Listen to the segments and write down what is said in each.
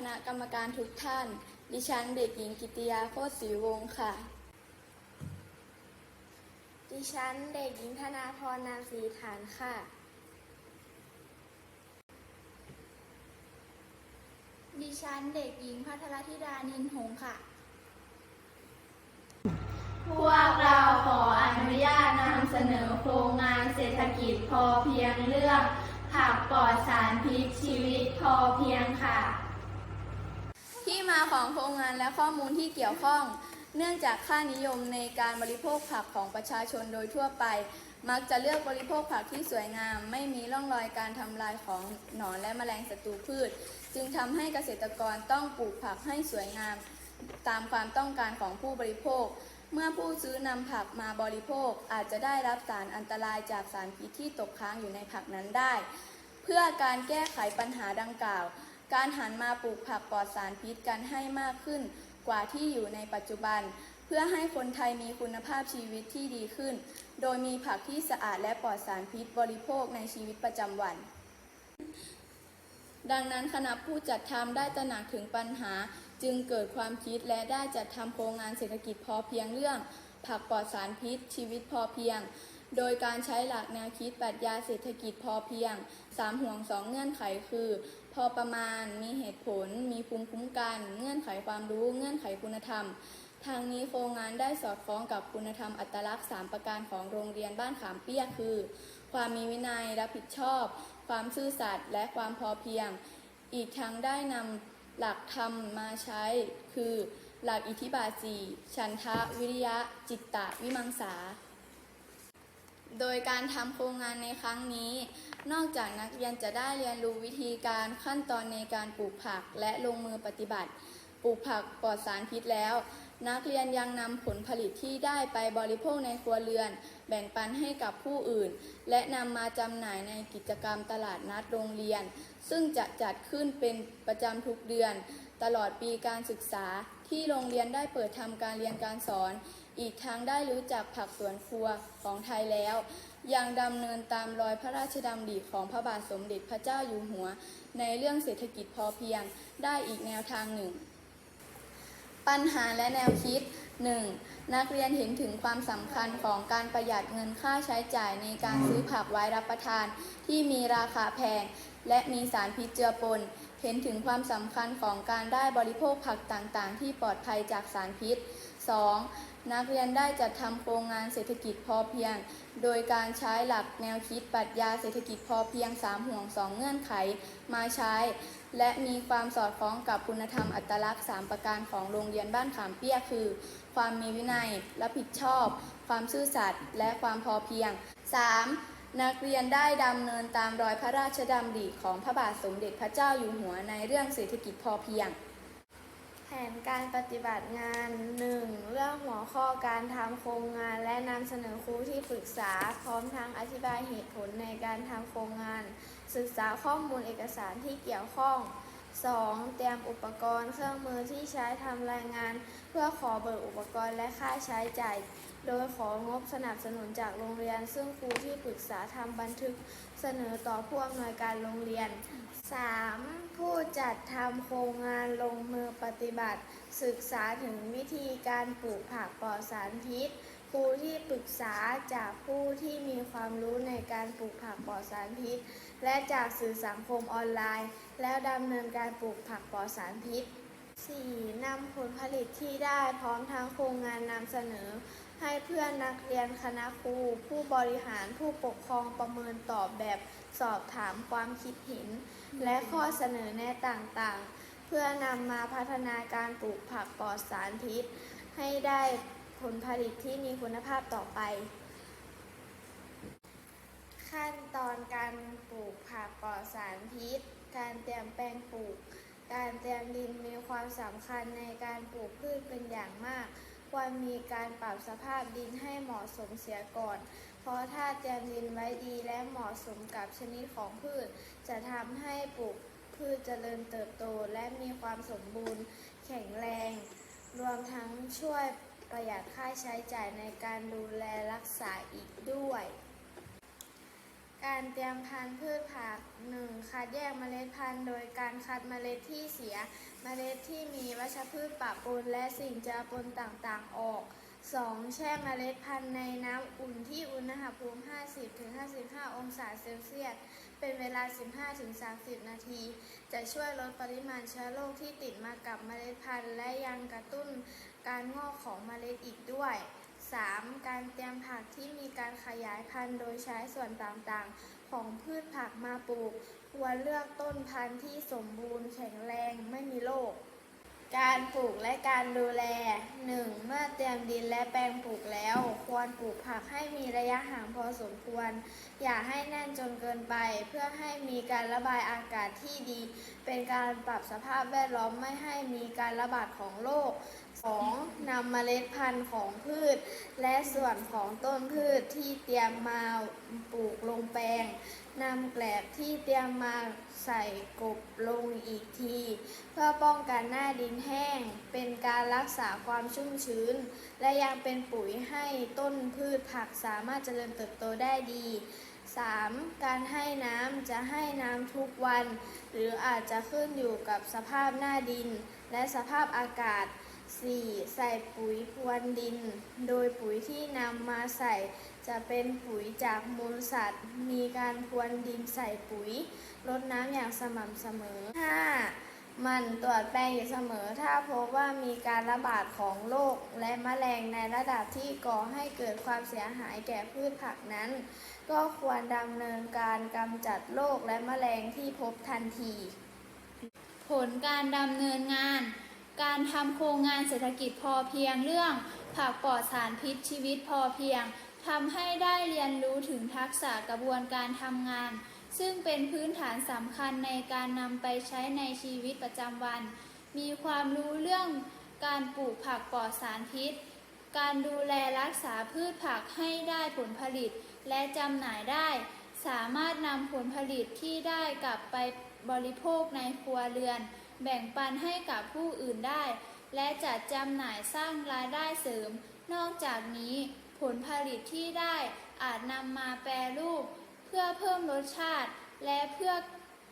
คณะกรรมการทุกท่าน ดิฉันเด็กหญิงกิติยาโคตรศรีวงศ์ค่ะ ดิฉันเด็กหญิงธนาพรนามศรีฐานค่ะ ดิฉันเด็กหญิงพัทรธิดานินหงค่ะ พวกเราขออนุญาตนำเสนอโครงงานเศรษฐกิจพอเพียงเรื่องผักปลอดสารพิษชีวิตพอเพียงค่ะ มาของโครงงานและข้อมูลที่เกี่ยวข้อง เนื่องจากค่านิยมในการบริโภคผักของประชาชนโดยทั่วไป มักจะเลือกบริโภคผักที่สวยงาม ไม่มีร่องรอยการทำลายของหนอนและแมลงศัตรูพืช จึงทำให้เกษตรกรต้องปลูกผักให้สวยงาม ตามความต้องการของผู้บริโภค เมื่อผู้ซื้อนำผักมาบริโภคอาจจะได้รับสารอันตรายจากสารพิษที่ตกค้างอยู่ในผักนั้นได้ เพื่อการแก้ไขปัญหาดังกล่าว การหันมาปลูกผักปลอดสารพิษกันให้มากขึ้นกว่าที่อยู่ในปัจจุบัน เพื่อให้คนไทยมีคุณภาพชีวิตที่ดีขึ้น โดยมีผักที่สะอาดและปลอดสารพิษบริโภคในชีวิตประจำวัน ดังนั้นคณะผู้จัดทำได้ตระหนักถึงปัญหา จึงเกิดความคิดและได้จัดทำโครงงานเศรษฐกิจพอเพียงเรื่อง ผักปลอดสารพิษชีวิตพอเพียง โดยการใช้หลักแนวคิดปรัชญาเศรษฐกิจพอเพียง 3 ห่วง 2 เงื่อนไขคือ พอประมาณ มีเหตุผล มีภูมิคุ้มกัน เงื่อนไขความรู้ เงื่อนไขคุณธรรม ทางนี้โครงงานได้สอดคล้องกับคุณธรรมอัตลักษณ์ 3 ประการของโรงเรียนบ้านขามเปี้ยคือ ความมีวินัย รับผิดชอบ ความซื่อสัตย์ และความพอเพียง อีกทั้งได้นำหลักธรรมมาใช้ คือ หลักอิทธิบาทสี่ฉันทะ วิริยะ จิตตะ วิมังสา โดยการทำโครงงานในครั้งนี้ นอกจากนักเรียนจะได้เรียนรู้วิธีการขั้นตอนในการปลูกผักและลงมือปฏิบัติ ปลูกผักปลอดสารพิษแล้ว นักเรียนยังนำผลผลิตที่ได้ไปบริโภคในครัวเรือน แบ่งปันให้กับผู้อื่น และนำมาจำหน่ายในกิจกรรมตลาดนัดโรงเรียน ซึ่งจะจัดขึ้นเป็นประจำทุกเดือน ตลอดปีการศึกษา ที่โรงเรียนได้เปิดทำการเรียนการสอน อีกทั้งได้รู้จักผักสวนครัวของไทยแล้ว ยังดำเนินตามรอยพระราชดำริของพระบาทสมเด็จพระเจ้าอยู่หัว ในเรื่องเศรษฐกิจพอเพียงได้อีกแนวทางหนึ่ง ปัญหาและแนวคิด 1. นักเรียนเห็นถึงความสำคัญของการประหยัดเงินค่าใช้จ่ายในการซื้อผักไว้รับประทาน ที่มีราคาแพง และมีสารพิษเจือปน เห็นถึงความสำคัญของการได้บริโภคผักต่างๆ ที่ปลอดภัยจากสารพิษ 2. นักเรียนได้จัดทำโครงงานเศรษฐกิจพอเพียง โดยการใช้หลักแนวคิดปรัชญาเศรษฐกิจพอเพียง 3 ห่วง 2 เงื่อนไขมาใช้ และมีความสอดคล้องกับคุณธรรมอัตลักษณ์ 3 ประการของโรงเรียนบ้านขามเปี้ยคือ ความมีวินัย รับผิดชอบ ความซื่อสัตย์และความพอเพียง 3. นักเรียนได้ดำเนินตามรอยพระราชดำริของพระบาทสมเด็จพระเจ้าอยู่หัวในเรื่องเศรษฐกิจพอเพียง แผนการปฏิบัติงาน 1. เรื่องหัวข้อการทำโครงงานและนำเสนอครูที่ปรึกษา พร้อมทั้งอธิบายเหตุผลในการทำโครงงาน ศึกษาข้อมูลเอกสารที่เกี่ยวข้อง 2. เตรียมอุปกรณ์เครื่องมือที่ใช้ทำรายงาน พื่อขอเบิกอุปกรณ์และค่าใช้จ่าย โดยของบสนับสนุนจากโรงเรียน ซึ่งครูที่ปรึกษาทำบันทึกเสนอต่อผู้อำนวยการโรงเรียน 3. ผู้จัดทำโครงงานลงมือปฏิบัติ ศึกษาถึงวิธีการปลูกผักปลอดสารพิษครูที่ปรึกษาจากผู้ที่มีความรู้ในการปลูกผักปลอดสารพิษ และจากสื่อสังคมออนไลน์ แล้วดำเนินการปลูกผักปลอดสารพิษ 4. นำผลผลิตที่ได้พร้อมทั้งโครงงานนำเสนอ ให้เพื่อนนักเรียนคณะครู ผู้บริหารผู้ปกครองประเมินตอบแบบสอบถามความคิดเห็น และข้อเสนอแนะต่างๆ เพื่อนำมาพัฒนาการปลูกผักปลอดสารพิษ ให้ได้ผลผลิตที่มีคุณภาพต่อไป ขั้นตอนการปลูกผักปลอดสารพิษ การเตรียมแปลงปลูก การเตรียมดินมีความสำคัญในการปลูกพืชเป็นอย่างมาก ควรมีการปรับสภาพดินให้เหมาะสมเสียก่อน เพราะถ้าเตรียมดินไว้ดีและเหมาะสมกับชนิดของพืช จะทำให้ปลูกพืชเจริญเติบโตและมีความสมบูรณ์แข็งแรง รวมทั้งช่วยประหยัดค่าใช้จ่ายในการดูแลรักษาอีกด้วย การเตรียมพันธุ์พืชผัก 1. คัดแยกเมล็ดพันธุ์ โดยการคัดเมล็ดที่เสีย เมล็ดที่มีวัชพืชปะปนและสิ่งเจือปนต่างๆออก 2. แช่เมล็ดพันธุ์ในน้ำอุ่นที่อุณหภูมิ 50-55 องศาเซลเซียส เป็นเวลา 15-30 นาที จะช่วยลดปริมาณเชื้อโรคที่ติดมากับเมล็ดพันธุ์ และยังกระตุ้นการงอกของเมล็ดอีกด้วย 3. การเตรียมผักที่มีการขยายพันธุ์โดยใช้ส่วนต่างๆ ของพืชผักมาปลูก ควรเลือกต้นพันธุ์ที่สมบูรณ์แข็งแรงไม่มีโรค การปลูกและการดูแล 1. เมื่อเตรียมดินและแปลงปลูกแล้ว ควรปลูกผักให้มีระยะห่างพอสมควร อย่าให้แน่นจนเกินไป เพื่อให้มีการระบายอากาศที่ดี เป็นการปรับสภาพแวดล้อมไม่ให้มีการระบาดของโรค 2. องนำเมล็ดพันธุ์ของพืช และส่วนของต้นพืชที่เตรียมมาปลูกลงแปลงนำแกลบที่เตรียมมาใส่กบลงอีกที เพื่อป้องกันหน้าดินแห้ง เป็นการรักษาความชุ่มชื้น และยังเป็นปุ๋ยให้ต้นพืชผักสามารถเจริญเติบโตได้ดี 3. การให้น้ำจะให้น้ำทุกวัน หรืออาจจะขึ้นอยู่กับสภาพหน้าดิน และสภาพอากาศ 4. ใส่ปุ๋ยพรวนดิน โดยปุ๋ยที่นำมาใส่ จะเป็นปุ๋ยจากมูลสัตว์ มีการพรวนดินใส่ปุ๋ยรดน้ำอย่างสม่ำเสมอ 5. มันตรวจแปลงอยู่เสมอ ถ้าพบว่ามีการระบาดของโรคและแมลงในระดับที่ก่อให้เกิดความเสียหายแก่พืชผักนั้น ก็ควรดำเนินการกำจัดโรคและแมลงที่พบทันที ผลการดำเนินงาน การทำโครงงานเศรษฐกิจพอเพียงเรื่องผักปลอดสารพิษชีวิตพอเพียงทำให้ได้เรียนรู้ถึงทักษะกระบวนการทำงาน ซึ่งเป็นพื้นฐานสำคัญในการนำไปใช้ในชีวิตประจำวัน มีความรู้เรื่องการปลูกผักปลอดสารพิษ การดูแลรักษาพืชผักให้ได้ผลผลิต และจำหน่ายได้ สามารถนำผลผลิตที่ได้กลับไปบริโภคในครัวเรือน แบ่งปันให้กับผู้อื่นได้ และจัดจำหน่ายสร้างรายได้เสริม นอกจากนี้ผลผลิตที่ได้อาจนำมาแปรรูป เพื่อเพิ่มรสชาติ และเพื่อ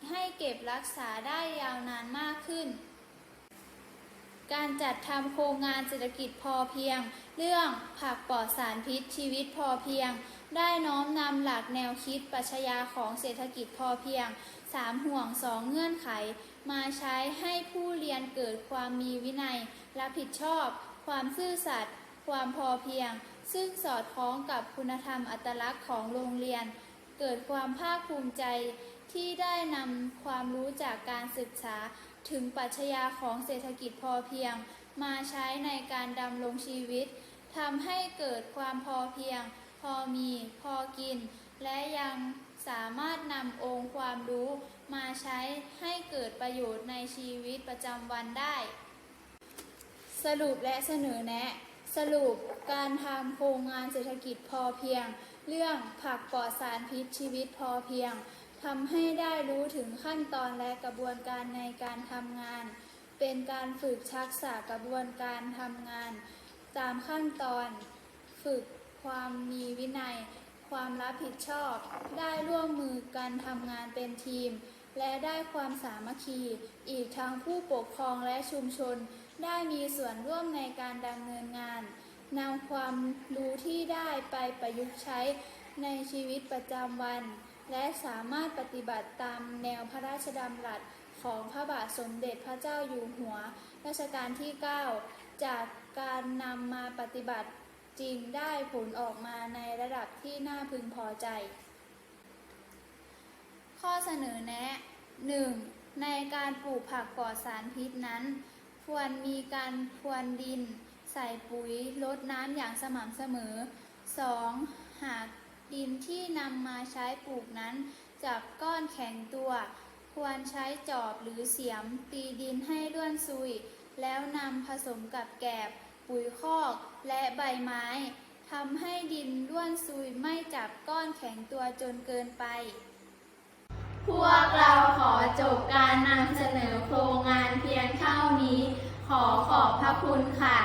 ให้เก็บรักษาได้ยาวนานมากขึ้น การจัดทำโครงงานเศรษฐกิจพอเพียง เรื่องผักปลอดสารพิษชีวิตพอเพียง ได้น้อมนำหลักแนวคิดปรัชญาของเศรษฐกิจพอเพียงสามห่วงสองเงื่อนไข มาใช้ให้ผู้เรียนเกิดความมีวินัย รับผิดชอบ ความซื่อสัตย์ ความพอเพียง ซึ่งสอดคล้องกับคุณธรรมอัตลักษณ์ของโรงเรียน เกิดความภาคภูมิใจที่ได้นำความรู้จากการศึกษาถึงปรัชญาของเศรษฐกิจพอเพียง มาใช้ในการดำรงชีวิตทำให้เกิดความพอเพียง พอมี พอกิน และยังสามารถนำองค์ความรู้มาใช้ให้เกิดประโยชน์ในชีวิตประจำวันได้ สรุปและเสนอแนะ สรุปการทำโครงงานเศรษฐกิจพอเพียง เรื่องผักปลอดสารพิษชีวิตพอเพียงทำให้ได้รู้ถึงขั้นตอนและกระบวนการในการทำงาน เป็นการฝึกทักษะกระบวนการทำงาน ตามขั้นตอน ฝึกความมีวินัย ความรับผิดชอบ ได้ร่วมมือกันทำงานเป็นทีม และได้ความสามัคคี อีกทั้งผู้ปกครองและชุมชน ได้มีส่วนร่วมในการดำเนินงานนำความรู้ที่ได้ไปประยุกต์ใช้ในชีวิตประจำวัน และสามารถปฏิบัติตามแนวพระราชดำรัสของพระบาทสมเด็จพระเจ้าอยู่หัว รัชกาลที่ 9 จากการนำมาปฏิบัติ จริงได้ผลออกมาในระดับที่น่าพึงพอใจ ข้อเสนอแนะ 1. ในการปลูกผักปลอดสารพิษนั้น ควรมีการพรวนดิน ใส่ปุ๋ยลดน้ำอย่างสม่ำเสมอ 2. หากดินที่นำมาใช้ปลูกนั้นจับก้อนแข็งตัว ควรใช้จอบหรือเสียมตีดินให้ร่วนซุย แล้วนำผสมกับแกบ ปุ๋ยคอก และใบไม้ทำให้ดินร่วนซุยไม่จับก้อนแข็งตัวจนเกินไป พวกเราขอจบการนำเสนอโครงงานเพียงเท่านี้ ขอขอบพระคุณค่ะ